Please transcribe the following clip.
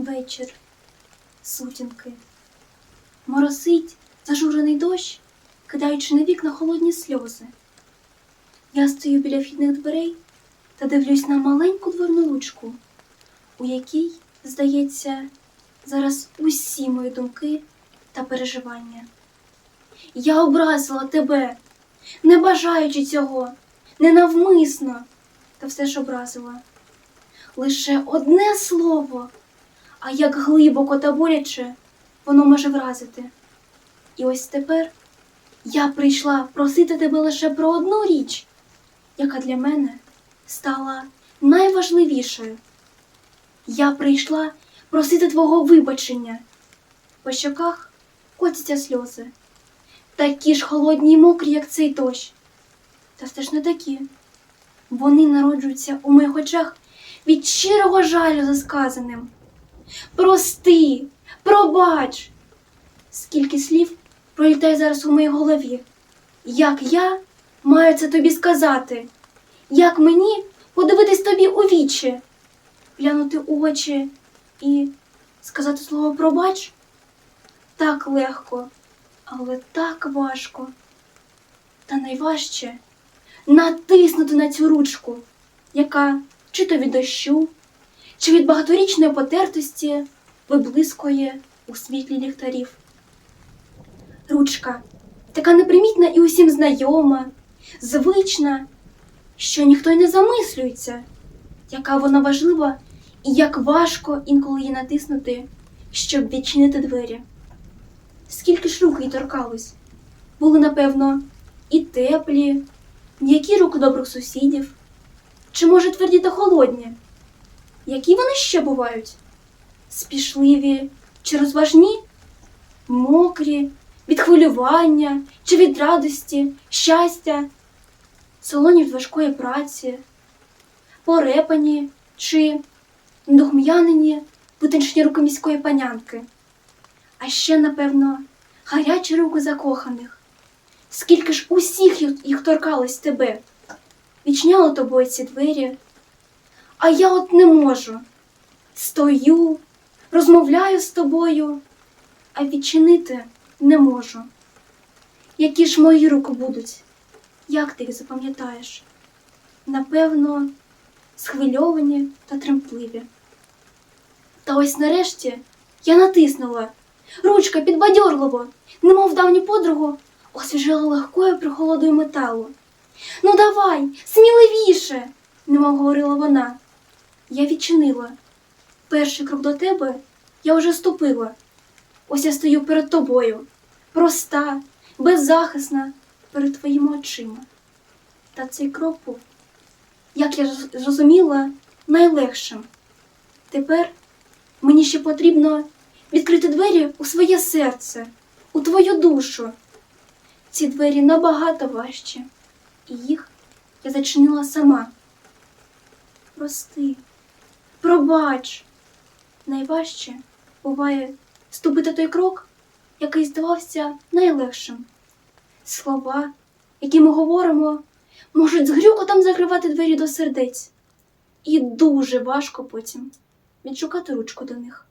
Вечір, сутінки. Моросить зажурений дощ, кидаючи на вікна холодні сльози. Я стою біля вхідних дверей та дивлюсь на маленьку дверну ручку, у якій, здається, зараз усі мої думки та переживання. Я образила тебе, не бажаючи цього, ненавмисно, та все ж образила. Лише одне слово, а як глибоко та боляче воно може вразити. І ось тепер я прийшла просити тебе лише про одну річ, яка для мене стала найважливішою. Я прийшла просити твого вибачення. По щоках котяться сльози, такі ж холодні й мокрі, як цей дощ. Та все ж не такі. Вони народжуються у моїх очах від щирого жалю за сказаним. Прости, пробач. Скільки слів пролітає зараз у моїй голові. Як я маю це тобі сказати? Як мені подивитись тобі у вічі, глянути у очі і сказати слово пробач? Так легко, але так важко. Та найважче натиснути на цю ручку, яка чи то від дощу, чи від багаторічної потертості виблискує у світлі ліхтарів. Ручка така непримітна і усім знайома, звична, що ніхто й не замислюється, яка вона важлива і як важко інколи її натиснути, щоб відчинити двері. Скільки ж рук їй торкалось, були, напевно, і теплі, м'які руки добрих сусідів, чи, може, тверді та холодні? Які вони ще бувають? Спішливі чи розважні? Мокрі, від хвилювання чи від радості, щастя, солоні від важкої праці, порепані чи недохм'янені витончені руки міської панянки, а ще, напевно, гарячі руки закоханих. Скільки ж усіх їх, торкалось тебе, відчиняло тобою ці двері, а я от не можу. Стою, розмовляю з тобою, а відчинити не можу. Які ж мої руки будуть? Як ти їх запам'ятаєш? Напевно, схвильовані та тремтливі. Та ось нарешті я натиснула. Ручка підбадьорливо, немов давню подругу, освіжила легкою прохолодою металу. Ну давай, сміливіше, немов говорила вона. Я відчинила. Перший крок до тебе я вже ступила. Ось я стою перед тобою, проста, беззахисна перед твоїми очима. Та цей крок був, як я зрозуміла, найлегшим. Тепер мені ще потрібно відкрити двері у своє серце, у твою душу. Ці двері набагато важчі, і їх я зачинила сама. Прости, пробач. Найважче буває ступити той крок, який здавався найлегшим. Слова, які ми говоримо, можуть з грюкотом закривати двері до сердець, і дуже важко потім відшукати ручку до них.